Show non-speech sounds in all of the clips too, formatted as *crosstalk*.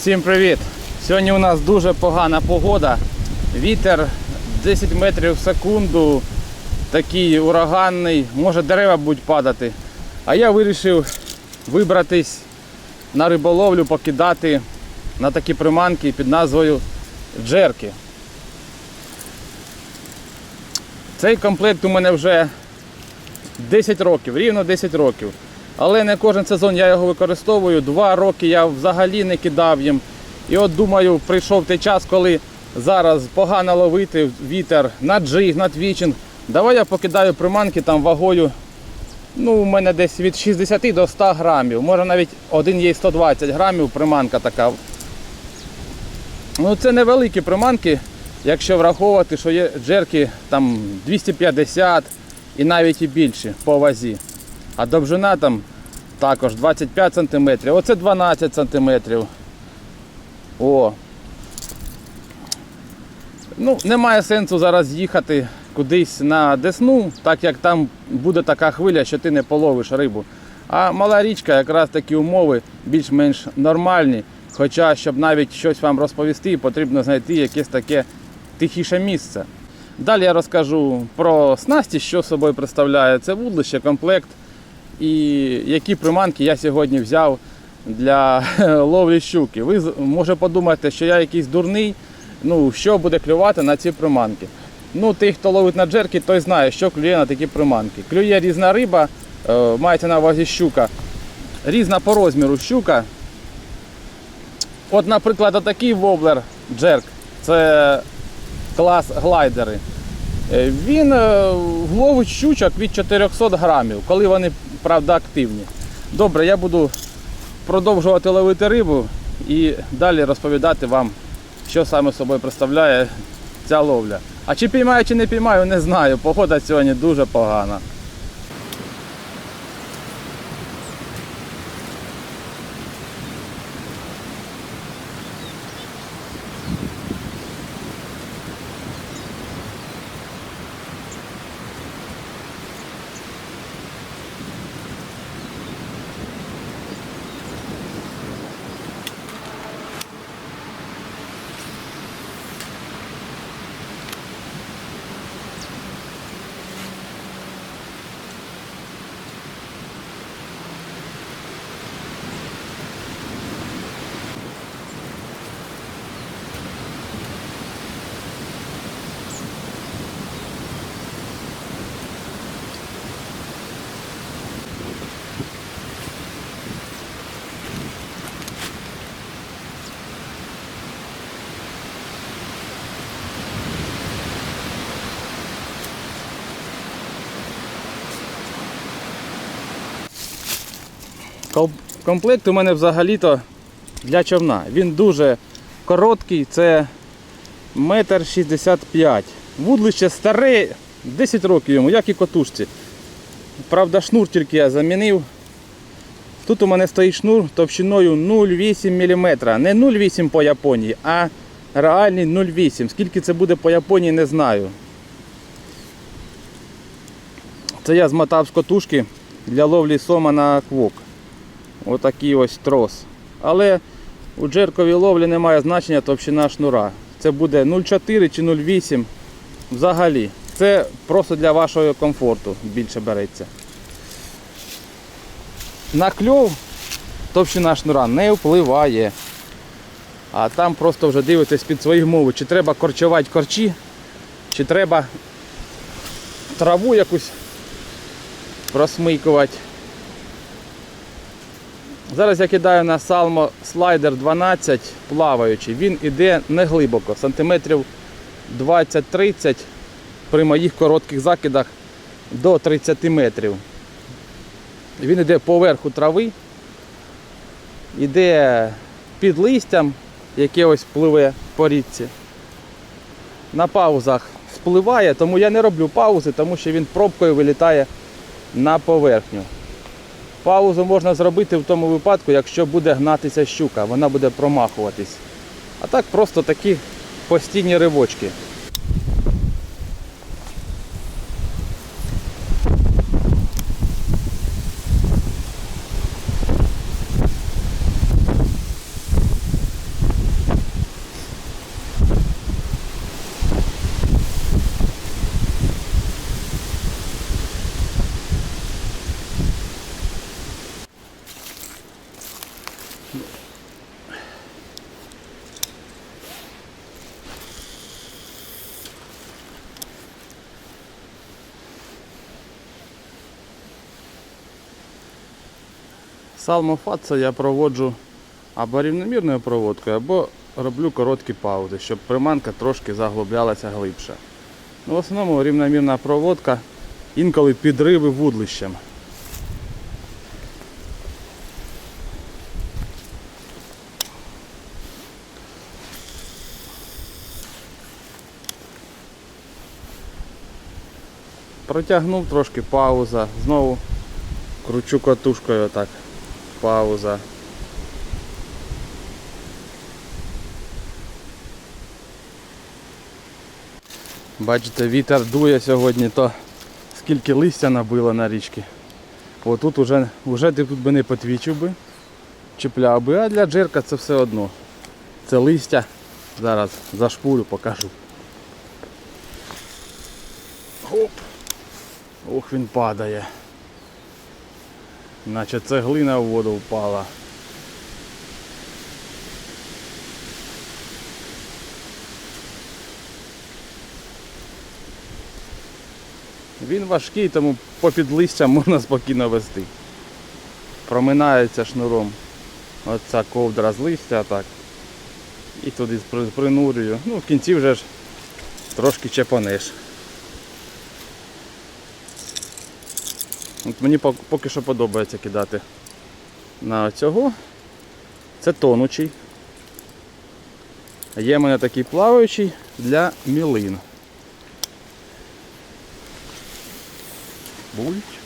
Всім привіт! Сьогодні у нас дуже погана погода. Вітер 10 метрів в секунду, такий ураганний, може дерева будуть падати. А я вирішив вибратись на риболовлю, покидати на такі приманки під назвою джерки. Цей комплект у мене вже 10 років, рівно 10 років. Але не кожен сезон я його використовую. Два роки я взагалі не кидав їм. І от думаю, прийшов той час, коли зараз погано ловити вітер на джиг, на твічинг. Давай я покидаю приманки там вагою. Ну, у мене десь від 60 до 100 грамів. Може навіть один є 120 грамів приманка така. Ну це невеликі приманки, якщо враховувати, що є джерки там 250 і навіть і більше по вазі. А довжина там також 25 см. Оце 12 см. О. Ну, немає сенсу зараз їхати кудись на Десну, так як там буде така хвиля, що ти не половиш рибу. А мала річка, якраз такі умови більш-менш нормальні. Хоча, щоб навіть щось вам розповісти, потрібно знайти якесь таке тихіше місце. Далі я розкажу про снасті, що собою представляє це вудлище, комплект і які приманки я сьогодні взяв для *laughs* ловлі щуки. Ви може подумаєте, що я якийсь дурний, ну що буде клювати на ці приманки. Ну, той, хто ловить на джерки, той знає, що клює на такі приманки. Клює різна риба, е, мається на увазі щука, різна по розміру щука. От, наприклад, отакий воблер джерк, це клас глайдери. Е, Він е, вловить щучок від 400 грамів, коли вони, правда, активні. Добре, я буду продовжувати ловити рибу і далі розповідати вам, що саме собою представляє ця ловля. А чи піймаю, чи не піймаю, не знаю. Погода сьогодні дуже погана. Комплект у мене взагалі-то для човна. Він дуже короткий, це метр шістдесят п'ять. Вудлище старе, 10 років йому, як і котушці. Правда, шнур тільки я замінив. Тут у мене стоїть шнур товщиною 0,8 мм. Не 0,8 по Японії, а реальний 0,8. Скільки це буде по Японії, не знаю. Це я змотав з котушки для ловлі сома на квок. Отакий ось трос. Але у джерковій ловлі немає значення товщина шнура. Це буде 0,4 чи 0,8 взагалі. Це просто для вашого комфорту більше береться. На кльов товщина шнура не впливає. А там просто вже дивитесь під свої мови, чи треба корчувати корчі, чи треба траву якусь просмикувати. Зараз я кидаю на Salmo слайдер 12 плаваючий. Він іде не глибоко, сантиметрів 20-30 при моїх коротких закидах до 30 метрів. Він іде поверху трави, іде під листям, яке ось пливе по річці. На паузах спливає, тому я не роблю паузи, тому що він пробкою вилітає на поверхню. Паузу можна зробити в тому випадку, якщо буде гнатися щука, вона буде промахуватись. А так просто такі постійні ривочки. Салмофат це я проводжу або рівномірною проводкою, або роблю короткі паузи, щоб приманка трошки заглублялася глибше. Ну, в основному рівномірна проводка, інколи підриви вудлищем. Протягнув трошки пауза, знову кручу катушкою отак. Пауза. Бачите, вітер дує сьогодні, то скільки листя набило на річці. Отут уже, уже ти тут би не потвічив би, чіпляв би, а для джерка це все одно. Це листя. Зараз зашпурю, покажу. Оп. Ох, він падає. Наче цеглина в воду впала. Він важкий, тому попід листям можна спокійно вести. Проминається шнуром. Оця ковдра з листя так. І туди принурюю. Ну, в кінці вже ж трошки чепанеш. От мені поки що подобається кидати на цього. Це тонучий. Є в мене такий плаваючий для мілин. Бульч.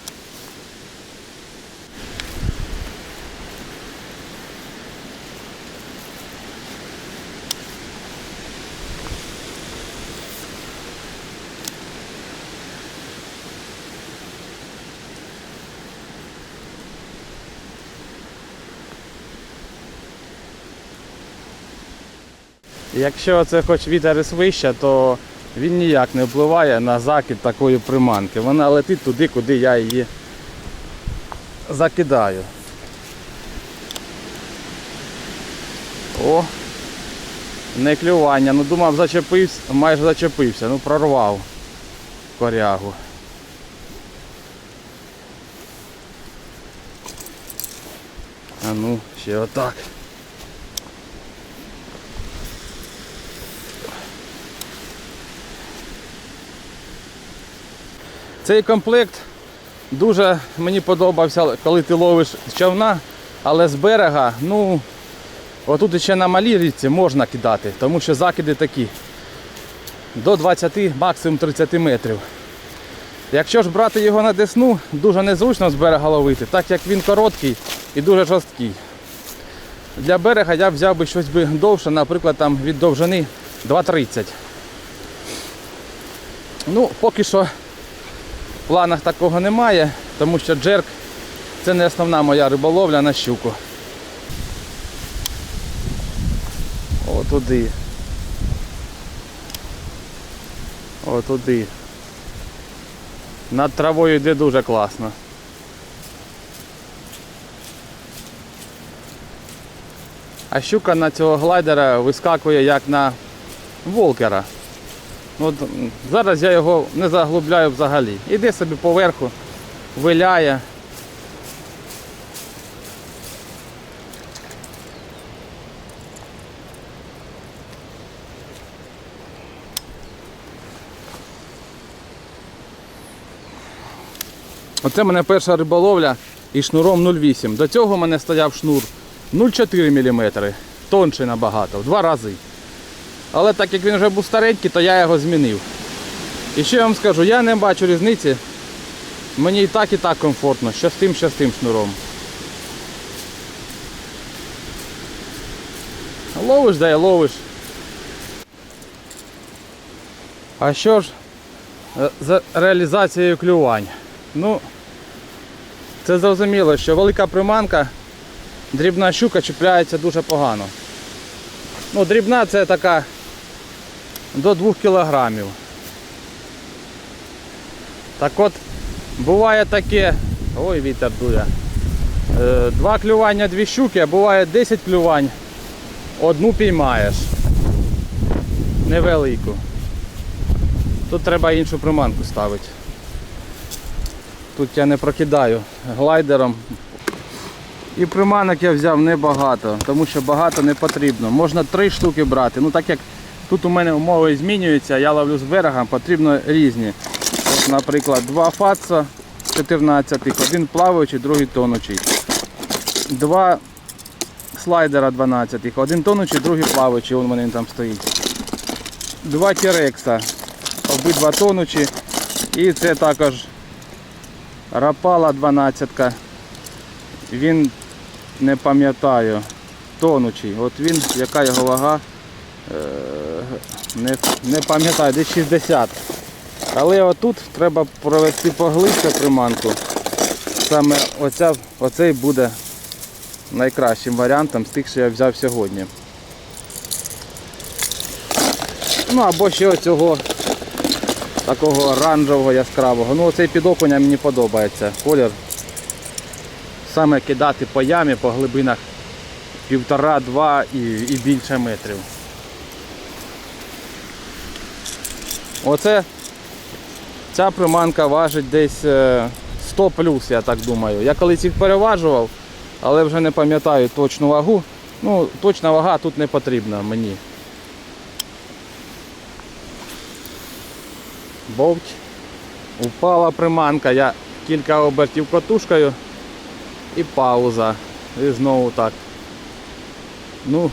Якщо це хоч вітер і свище, то він ніяк не впливає на закид такої приманки. Вона летить туди, куди я її закидаю. О! Не клювання. Ну думав зачепився, майже зачепився, ну прорвав корягу. А ну, ще отак. Цей комплект дуже мені подобався, коли ти ловиш з човна, але з берега, ну, отут ще на малій річці можна кидати, тому що закиди такі до 20, максимум 30 метрів. Якщо ж брати його на десну, дуже незручно з берега ловити, так як він короткий і дуже жорсткий. Для берега я взяв би щось би довше, наприклад, там від довжини 2,30. Ну, поки що в планах такого немає, тому що джерк це не основна моя риболовля на щуку. О, туди. О, туди. Над травою йде дуже класно. А щука на цього глайдера вискакує як на волкера. От, зараз я його не заглубляю взагалі. Іде собі поверху, виляє. Оце в мене перша риболовля і шнуром 0,8. До цього в мене стояв шнур 0,4 мм. Тонший набагато, в два рази. Але так як він вже був старенький, то я його змінив. І що я вам скажу, я не бачу різниці. Мені і так, і так комфортно, що з тим, що з тим шнуром. Ловиш, да й ловиш. А що ж е, з реалізацією клювань? Ну, це зрозуміло, що велика приманка, дрібна щука чіпляється дуже погано. Ну, дрібна це така до 2 кілограмів. Так от, буває таке, ой, вітер дує. Е, Два клювання, дві щуки, а буває 10 клювань, одну піймаєш. Невелику. Тут треба іншу приманку ставити. Тут я не прокидаю глайдером. І приманок я взяв небагато, тому що багато не потрібно. Можна три штуки брати. Ну так як тут у мене умови змінюються, я ловлю з берега, потрібно різні. От, наприклад, два фатса 14, один плаваючий, другий тонучий. Два слайдера 12, один тонучий, другий плаваючий, вон він там стоїть. Два тірекса, обидва тонучі. І це також рапала 12. Він не пам'ятаю. Тонучий. От він, яка його вага, не, не пам'ятаю, десь 60. Але отут треба провести поглибше приманку. Саме оця, оцей буде найкращим варіантом з тих, що я взяв сьогодні. Ну або ще оцього такого оранжевого яскравого. Ну оцей під окуня мені подобається. Колір. Саме кидати по ямі, по глибинах півтора-два і, і більше метрів. Оце ця приманка важить десь е, 100 плюс, я так думаю. Я колись їх переважував, але вже не пам'ятаю точну вагу. Ну, точна вага тут не потрібна мені. Бовч. Упала приманка, я кілька обертів котушкою і пауза. І знову так. Ну,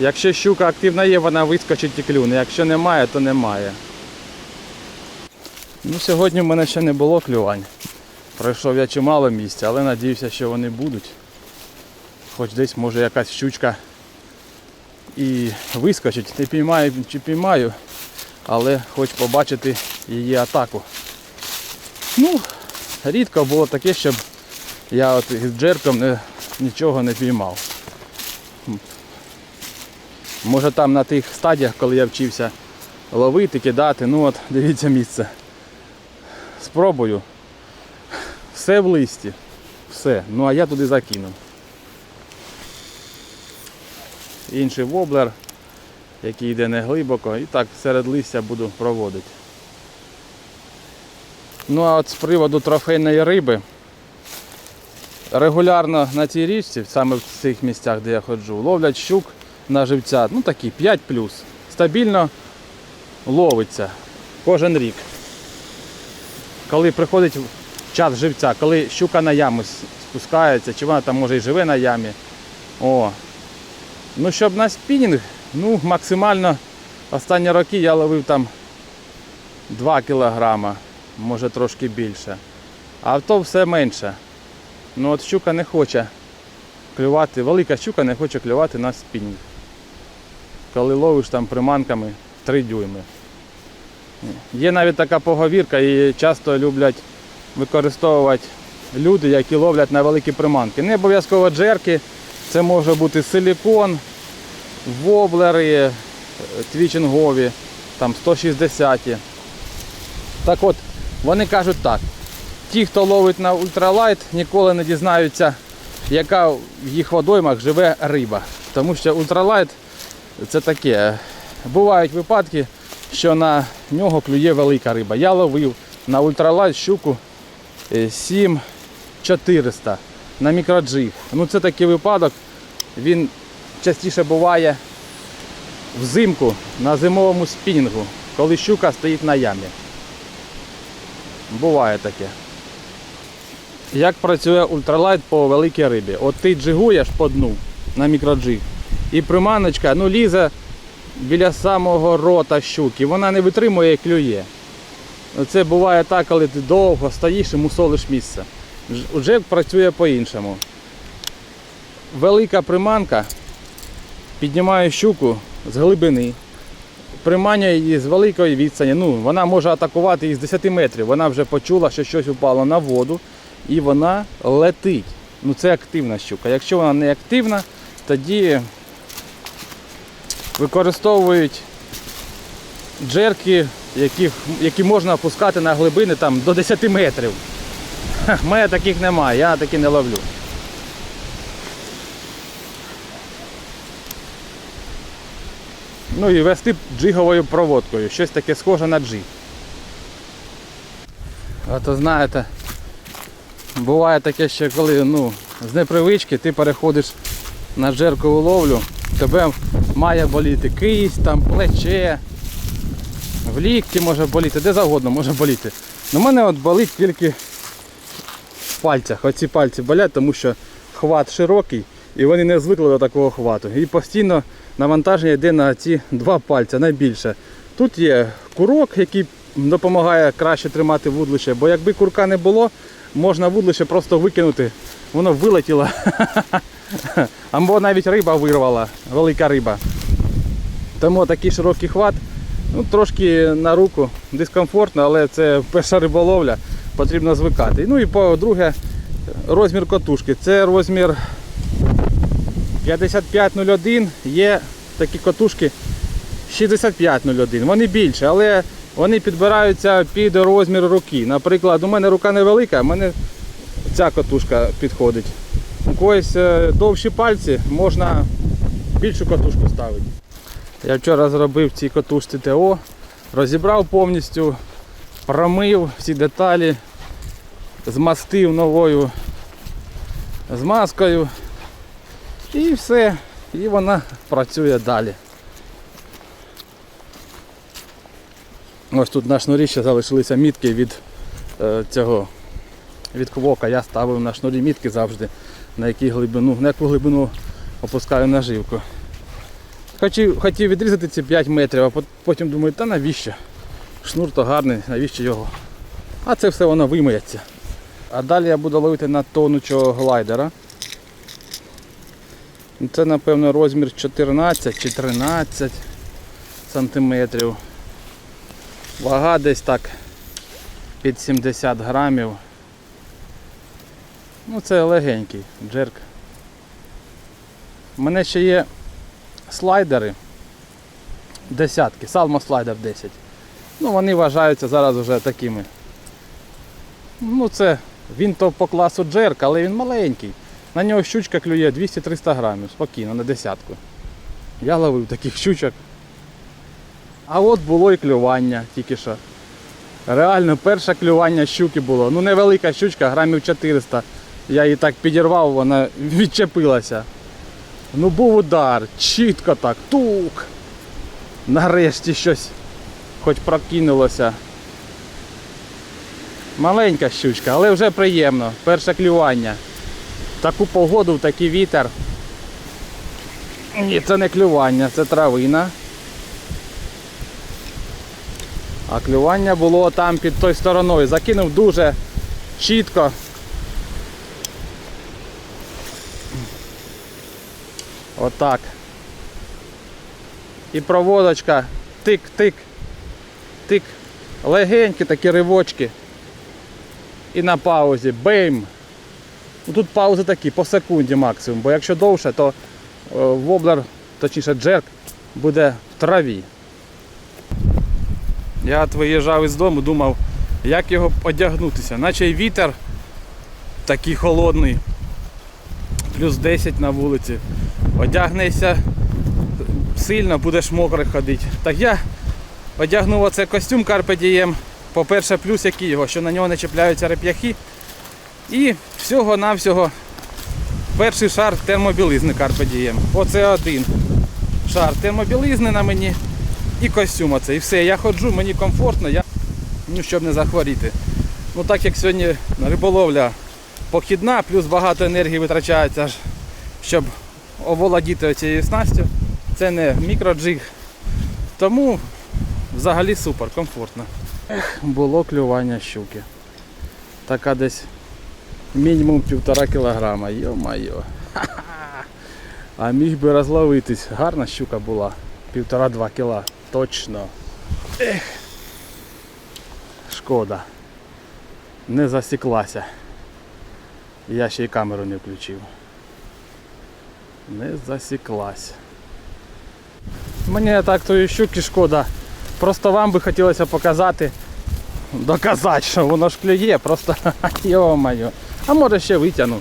якщо щука активна є, вона вискочить і клюне. Якщо немає, то немає. Ну, Сьогодні в мене ще не було клювань. Пройшов я чимало місця, але надіюся, що вони будуть. Хоч десь може якась щучка і вискочить. Не піймаю чи піймаю, але хоч побачити її атаку. Ну, рідко було таке, щоб я от із джерком не, нічого не піймав. Може там на тих стадіях, коли я вчився ловити, кидати, ну от дивіться місце. Спробую. Все в листі. Все. Ну а я туди закинув. Інший воблер, який йде не глибоко, і так серед листя буду проводити. Ну а от з приводу трофейної риби. Регулярно на цій річці, саме в цих місцях, де я ходжу, ловлять щук на живця, ну такі 5 Стабільно ловиться кожен рік. Коли приходить час живця, коли щука на яму спускається, чи вона там може і живе на ямі. О. Ну, щоб на спінінг, ну, максимально останні роки я ловив там 2 кілограма, може трошки більше. А то все менше. Ну от щука не хоче клювати, велика щука не хоче клювати на спінінг. Коли ловиш там приманками 3 дюйми. Є навіть така поговірка, і часто люблять використовувати люди, які ловлять на великі приманки. Не обов'язково джерки, це може бути силікон, воблери е, твічингові, там 160. Так от, вони кажуть так. Ті, хто ловить на ультралайт, ніколи не дізнаються, яка в їх водоймах живе риба. Тому що ультралайт це таке. Бувають випадки, що на нього клює велика риба. Я ловив на ультралайт щуку е, 7400 на мікроджиг. Ну це такий випадок. Він частіше буває взимку на зимовому спінінгу, коли щука стоїть на ямі. Буває таке. Як працює ультралайт по великій рибі? От ти джигуєш по дну на мікроджиг, і приманочка ну, лізе біля самого рота щуки, вона не витримує і клює. Це буває так, коли ти довго стоїш і мусолиш місце. Джек працює по-іншому. Велика приманка піднімає щуку з глибини, приманює її з великої відстані. Ну, вона може атакувати із 10 метрів. Вона вже почула, що щось упало на воду і вона летить. Ну це активна щука. Якщо вона не активна, тоді використовують джерки, які, які можна опускати на глибини там, до 10 метрів. В мене таких немає, я такі не ловлю. Ну і вести джиговою проводкою, щось таке схоже на джиг. А то знаєте, буває таке ще, коли ну, з непривички ти переходиш на джеркову ловлю, тебе має боліти кисть, там, плече, в лікті може боліти, де завгодно може боліти. У мене от болить тільки в пальцях. Оці пальці болять, тому що хват широкий і вони не звикли до такого хвату. І постійно навантаження йде на ці два пальця найбільше. Тут є курок, який допомагає краще тримати вудлище, бо якби курка не було, можна вудлище просто викинути, воно вилетіло. Або навіть риба вирвала, велика риба. Тому такий широкий хват, ну, трошки на руку дискомфортно, але це перша риболовля, потрібно звикати. Ну і по-друге, розмір котушки. Це розмір 5501, є такі котушки 6501. Вони більше, але вони підбираються під розмір руки. Наприклад, у мене рука невелика, у мене ця котушка підходить. У когось е, довші пальці, можна більшу котушку ставити. Я вчора зробив цій котушці ТО, розібрав повністю, промив всі деталі, змастив новою змазкою і все. І вона працює далі. Ось тут на шнурі ще залишилися мітки від е, цього від квока. Я ставив на шнурі мітки завжди, на яку глибину, на яку глибину опускаю наживку. Хотів, хотів відрізати ці 5 метрів, а потім думаю, та навіщо? Шнур то гарний, навіщо його? А це все воно вимиється. А далі я буду ловити на тонучого глайдера. Це напевно розмір 14 чи 13 сантиметрів. Вага десь так під 70 грамів. Ну це легенький джерк. У мене ще є слайдери десятки, салмо слайдер 10. Ну вони вважаються зараз вже такими. Ну це він то по класу джерк, але він маленький. На нього щучка клює 200-300 грамів, спокійно, на десятку. Я ловив таких щучок. А от було і клювання тільки що. Реально, перше клювання щуки було. Ну невелика щучка, грамів 400. Я її так підірвав, вона відчепилася. Ну був удар, чітко так, тук. Нарешті щось хоч прокинулося. Маленька щучка, але вже приємно. Перше клювання. Таку погоду, такий вітер. Ні, це не клювання, це травина. А клювання було там під тою стороною. Закинув дуже чітко. Отак. І проводочка. Тик-тик. Тик. Легенькі такі ривочки. І на паузі. Бейм. Ну, Тут паузи такі по секунді максимум, бо якщо довше, то е, воблер, точніше джерк, буде в траві. Я от виїжджав із дому, думав, як його одягнутися. Наче й вітер такий холодний, плюс 10 на вулиці. Одягнешся сильно, будеш мокрий ходити. Так я одягнув оцей костюм Carpe Diem. По-перше, плюс який його, що на нього не чіпляються реп'яхи. І всього-навсього перший шар термобілизни Carpe Diem. Оце один шар термобілизни на мені і костюм оцей. І все, я ходжу, мені комфортно, я, ну, щоб не захворіти. Ну так як сьогодні риболовля похідна, плюс багато енергії витрачається, щоб оволодіти цією снастю. Це не мікроджиг. Тому взагалі супер, комфортно. Ех, було клювання щуки. Така десь мінімум півтора кілограма. Йо-майо. А міг би розловитись. Гарна щука була. Півтора-два кіла. Точно. Ех. Шкода. Не засіклася. Я ще й камеру не включив. Не засіклась. Мені так тої щуки шкода. Просто вам би хотілося показати, доказати, що воно ж клює, просто *laughs* йо-моє. А може ще витягну.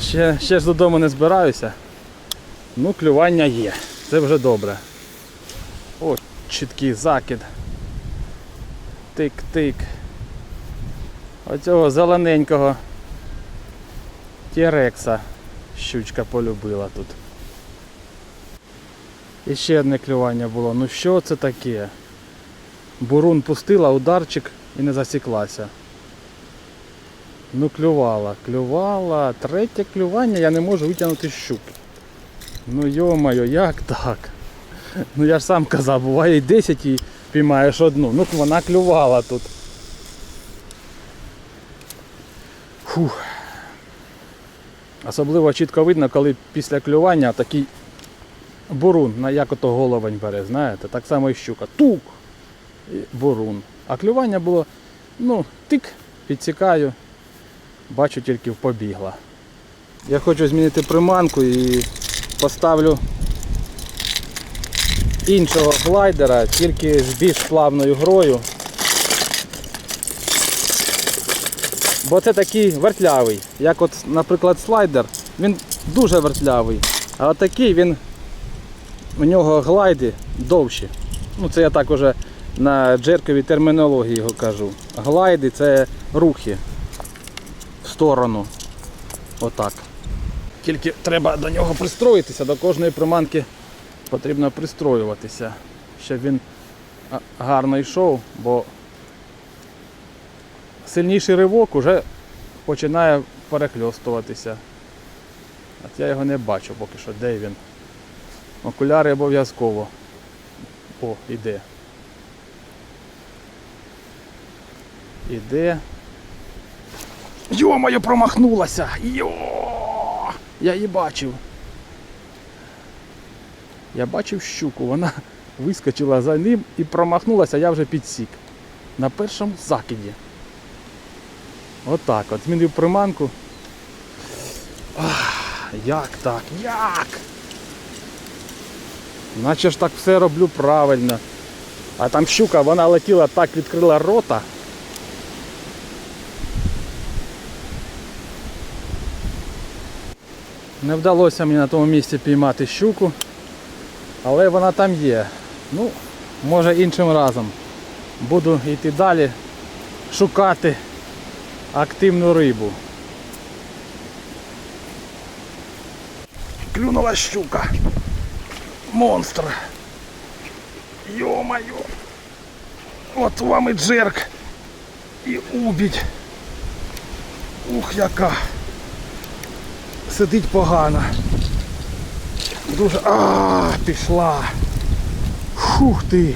Ще, ще ж додому не збираюся. Ну, клювання є. Це вже добре. О, чіткий закид. Тик-тик. Оцього зелененького Терекса щучка полюбила тут. І ще одне клювання було. Ну що це таке? Бурун пустила, ударчик і не засіклася. Ну клювала, клювала. Третє клювання я не можу витягнути з щуки. Ну йо-моє, як так? Ну я ж сам казав, буває і 10 і піймаєш одну. Ну вона клювала тут. Фух. Особливо чітко видно, коли після клювання такий бурун, як ото головень бере, знаєте, так само і щука. Тук! І бурун. А клювання було, ну, тик, підсікаю, бачу тільки побігла. Я хочу змінити приманку і поставлю іншого глайдера, тільки з більш плавною грою. Бо це такий вертлявий. Як от, наприклад, слайдер, він дуже вертлявий. А такий він у нього глайди довші. Ну це я так уже на джерковій термінології його кажу. Глайди це рухи в сторону. Отак. Тільки треба до нього пристроїтися, до кожної приманки потрібно пристроюватися, щоб він гарно йшов, бо сильніший ривок уже починає перехльостуватися. От я його не бачу поки що, де він. Окуляри обов'язково. О, іде. Іде. Йо-моє, промахнулася! Йо! Я її бачив. Я бачив щуку, вона вискочила за ним і промахнулася, я вже підсік. На першому закиді. Отак от. Змінив приманку. Ах, як так? Як? Наче ж так все роблю правильно. А там щука, вона летіла так, відкрила рота. Не вдалося мені на тому місці піймати щуку, але вона там є. Ну, може іншим разом. Буду йти далі шукати активну рибу. Клюнула щука. Монстр. Йо-моє. От вам і джерк. І убідь. Ух, яка. Сидить погано. Дуже... А, пішла. Фух ти.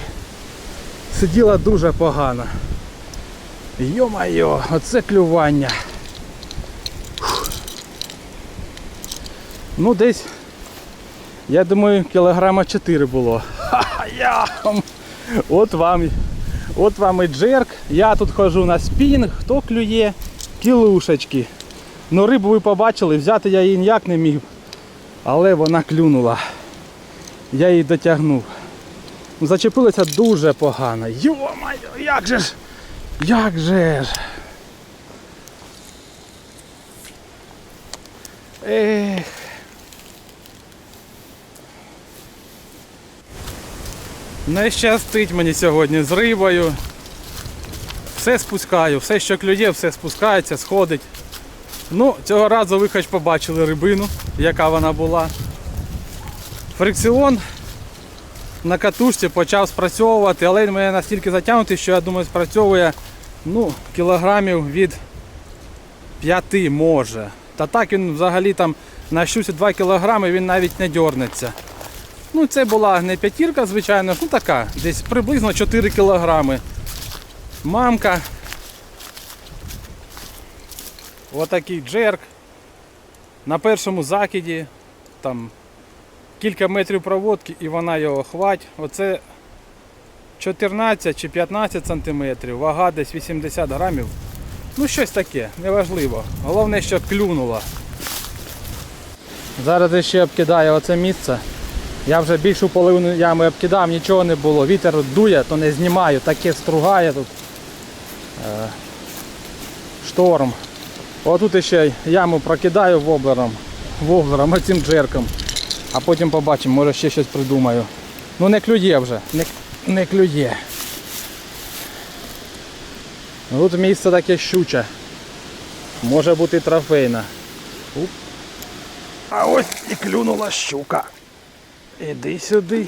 Сиділа дуже погано. Йо-моє, оце клювання. Ну десь, я думаю, кілограма 4 було. Ха-ха. От вам, от вам і джерк. Я тут хожу на спінг, хто клює, кілушечки. Ну рибу ви побачили, взяти я її ніяк не міг. Але вона клюнула. Я її дотягнув. Ну, Зачепилася дуже погано. Йо-моє, як же ж! Як же ж! Ех. Не щастить мені сьогодні з рибою. Все спускаю, все, що клює, все спускається, сходить. Ну, цього разу ви хоч побачили рибину, яка вона була. Фрикціон на катушці почав спрацьовувати, але він мене настільки затягнутий, що я думаю, спрацьовує ну, кілограмів від 5 може. Та так він взагалі там на щуці 2 кілограми він навіть не дьорнеться. Ну, це була не п'ятірка, звичайно, ну така, десь приблизно 4 кілограми. Мамка. Отакий джерк. На першому закиді. Там кілька метрів проводки і вона його хвать. Оце 14 чи 15 сантиметрів, вага десь 80 грамів. Ну щось таке, неважливо. Головне, що клюнула. Зараз ще обкидаю оце місце. Я вже більшу половину ями обкидав, нічого не було. Вітер дує, то не знімаю, таке стругає тут. Е, шторм. Отут ще яму прокидаю воблером, воблером, оцим джерком. А потім побачимо, може ще щось придумаю. Ну не клює вже, не, не клює. Тут місце таке щуче. Може бути трофейне. Оп. А ось і клюнула щука. Іди сюди,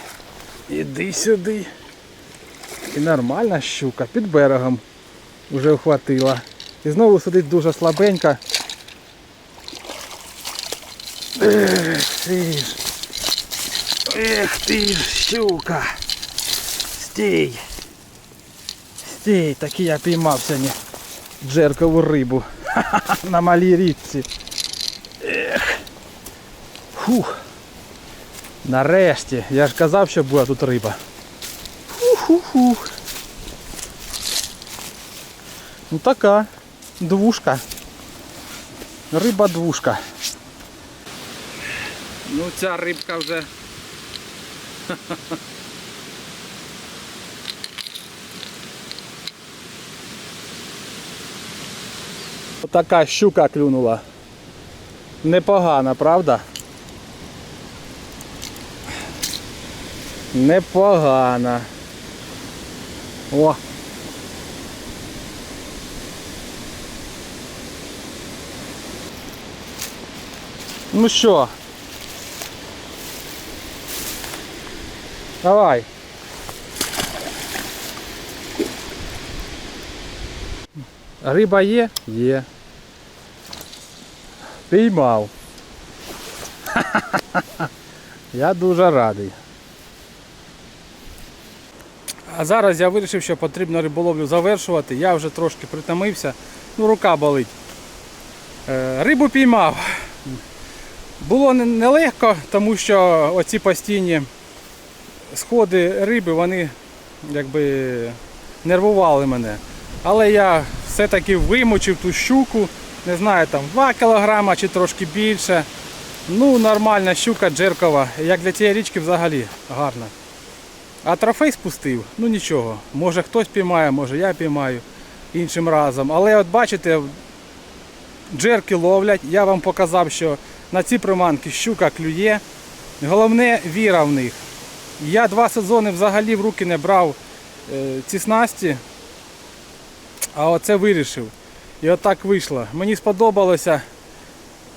іди сюди. І нормальна щука під берегом вже вхватила. І знову сидить дуже слабенька. Ех ти ж. Ех ти ж, щука. Стій. Стій, таки я піймав сьогодні джеркову рибу. *laughs* На малій річці. Ех. Фух. Нарешті. Я ж казав, що була тут риба. Фух-фух-фух. Ну така. Двушка. Риба двушка. Ну ця рибка вже. *laughs* Така щука клюнула. Непогана, правда? Непогана. О. Ну що? Давай. Риба є? Є. Піймав. *laughs* Я дуже радий. А зараз я вирішив, що потрібно риболовлю завершувати. Я вже трошки притомився. Ну, рука болить. Е, Рибу піймав. Було нелегко, тому що оці постійні сходи риби, вони якби нервували мене. Але я все-таки вимочив ту щуку, не знаю, там 2 кг чи трошки більше. Ну, нормальна щука джеркова, як для цієї річки взагалі гарна. А трофей спустив, ну нічого. Може хтось піймає, може я піймаю іншим разом. Але от бачите, джерки ловлять. Я вам показав, що на ці приманки щука клює. Головне віра в них. Я два сезони взагалі в руки не брав е, ці снасті, а оце вирішив. І отак вийшло. Мені сподобалося.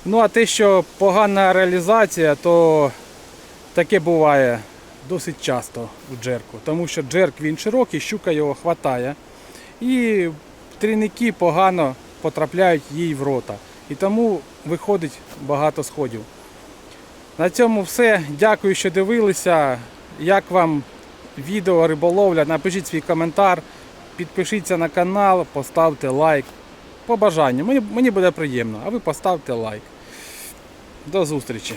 Ну а те, що погана реалізація, то таке буває досить часто у джерку. Тому що джерк він широкий, щука його хватає. І трійники погано потрапляють їй в рота. І тому виходить багато сходів. На цьому все. Дякую, що дивилися. Як вам відео риболовля? Напишіть свій коментар, підпишіться на канал, поставте лайк. По бажанню. Мені, мені буде приємно, а ви поставте лайк. До зустрічі!